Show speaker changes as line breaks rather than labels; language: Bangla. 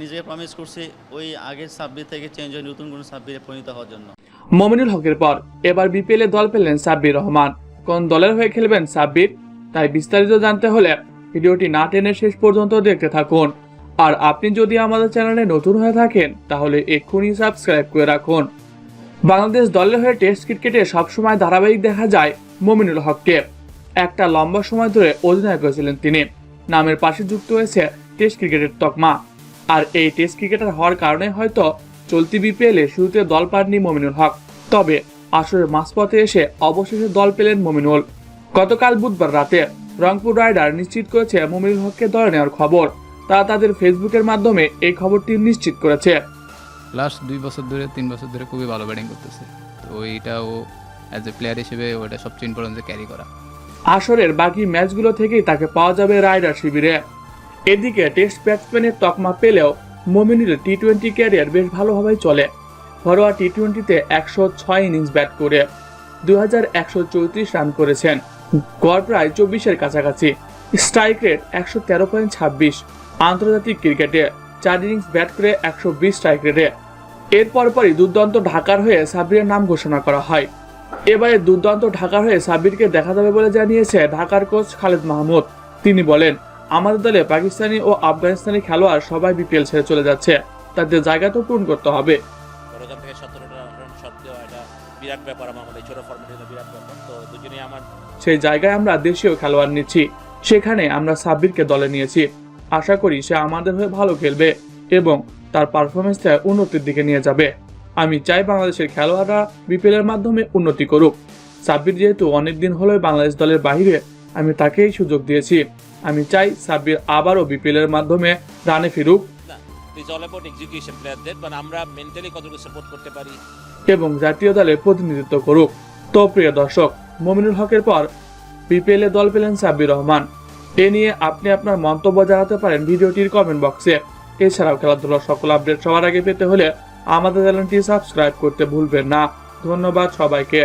নিজেকে প্রমিস করছি, ওই আগের সাব্বির থেকে চেঞ্জ হয়ে নতুন কোনো সাব্বিরে পরিণত হওয়ার জন্য।
মমিনুল হকের পর, এবার বিপিএলে দল পেলেন সাব্বির রহমান। কোন দলের হয়ে খেলবেন সাব্বির? তাই বিস্তারিত জানতে হলে ভিডিওটি না টেনে শেষ পর্যন্ত দেখতে থাকুন। আর আপনি যদি আমাদের চ্যানেলে নতুন হয়ে থাকেন, তাহলে এক্ষুনি সাবস্ক্রাইব করে রাখুন। বাংলাদেশ দলের হয়ে টেস্ট ক্রিকেটে সবসময় ধারাবাহিক দেখা যায় মমিনুল হককে। একটা লম্বা সময় ধরে অধিনায়ক হয়েছিলেন তিনি। নামের পাশে যুক্ত হয়েছে টেস্ট ক্রিকেটের তকমা। আর এই টেস্ট ক্রিকেটার হওয়ার কারণে হয়তো চলতি বিপিএলে শুরুতে দল পাননি মমিনুল হক। তবে আসরের মাঝপথে এসে অবশেষে দল পেলেন মমিনুল। গতকাল বুধবার রাতে রংপুর রাইডার নিশ্চিত করেছে মমিনুল হককে দলে নেওয়ার খবর। তারা তাদের ফেসবুকের মাধ্যমে এই খবরটি নিশ্চিত করেছে।
লাস্ট দুই বছর ধরে তিন বছর ধরে খুবই ভালো ব্যাটিং করতেছে। তো এইটা ও অ্যাজ এ প্লেয়ার হিসেবে ওটা সবচেয়ে ইম্পর্টেন্ট যে ক্যারি করা।
আসরের বাকি ম্যাচগুলো থেকেই তাকে পাওয়া যাবে রাইডার শিবিরে। এদিকে টেস্ট ব্যাটসম্যানের তকমা পেলেও মমিনুলের টি টোয়েন্টি ক্যারিয়ার বেশ ভালোভাবেই চলে। ঘরোয়া টি টোয়েন্টিতে একশো ছয় ইনিংস ব্যাট করে, দুই হাজার একশো চৌত্রিশ রান করেছেন। গড় প্রায় চব্বিশের কাছাকাছি। স্ট্রাইক রেট একশো তেরো পয়েন্ট ছাব্বিশ। আন্তর্জাতিক ক্রিকেটে চার ইনিংস ব্যাট করে একশো বিশ স্ট্রাইক রেটে এর পরপরই দুর্দান্ত ঢাকার হয়ে সাব্বিরের নাম ঘোষণা করা হয়। এবারে দুর্দান্ত ঢাকার হয়ে সাব্বিরকে দেখা যাবে বলে জানিয়েছে ঢাকার কোচ খালেদ মাহমুদ। তিনি বলেন আমাদের দলে পাকিস্তানি ও আফগানিস্তানি খেলোয়াড় সবাই বিপিএল ছেড়ে চলে যাচ্ছে। তাদের জায়গা তো পূরণ করতে হবে।
ওখান থেকে সতেরোটা রান শট দেওয়া এটা বিরাট ব্যাপার আমার ছোট ফর্মেটে বিরাট ব্যাপার। তো দুজনেই আমার
সেই জায়গায় আমরা দেশীয় খেলোয়াড় নিচ্ছি। সেখানে আমরা সাব্বিরকে দলে নিয়েছি। আশা করি সে আমাদের হয়ে ভালো খেলবে এবং তার পারফরমেন্সটা উন্নতির দিকে নিয়ে যাবে। আমি চাই বাংলাদেশের খেলোয়াড়রা বিপিএল এর মাধ্যমে উন্নতি করুক। সাব্বির যেহেতু অনেকদিন হলো বাংলাদেশ দলের বাইরে আমি তাকেই সুযোগ দিয়েছি। আমি চাই সাব্বির আবারও বিপিএল এর মাধ্যমে রানে ফিরুক। এবং জাতীয় দলে প্রতিনিধিত্ব করুক। তো প্রিয় দর্শক মমিনুল হকের পর বিপিএল দল পেলেন সাব্বির রহমান। এ নিয়ে আপনি আপনার মন্তব্য জানাতে পারেন ভিডিওটির কমেন্ট বক্সে এছাড়াও খেলাধুলার সকল আপডেট সবার আগে পেতে হলে আমাদের চ্যানেলটি সাবস্ক্রাইব করতে ভুলবেন না। ধন্যবাদ সবাইকে।